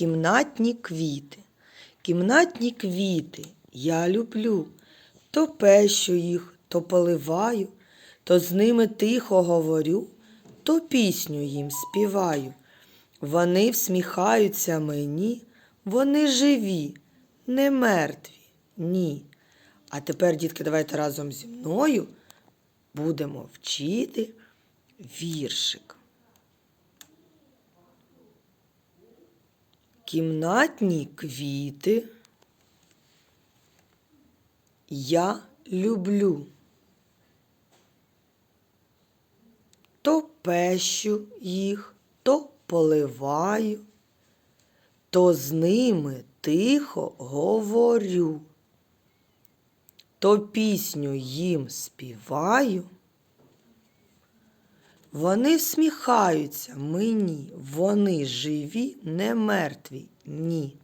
кімнатні квіти. Кімнатні квіти я люблю. То пещу їх, то поливаю, то з ними тихо говорю, то пісню їм співаю. Вони всміхаються мені, вони живі, не мертві, ні. А тепер, дітки, давайте разом зі мною будемо вчити віршик. Кімнатні квіти я люблю. То пещу їх, то поливаю, то з ними тихо говорю, то пісню їм співаю. Вони всміхаються мені, вони живі, не мертві, ні.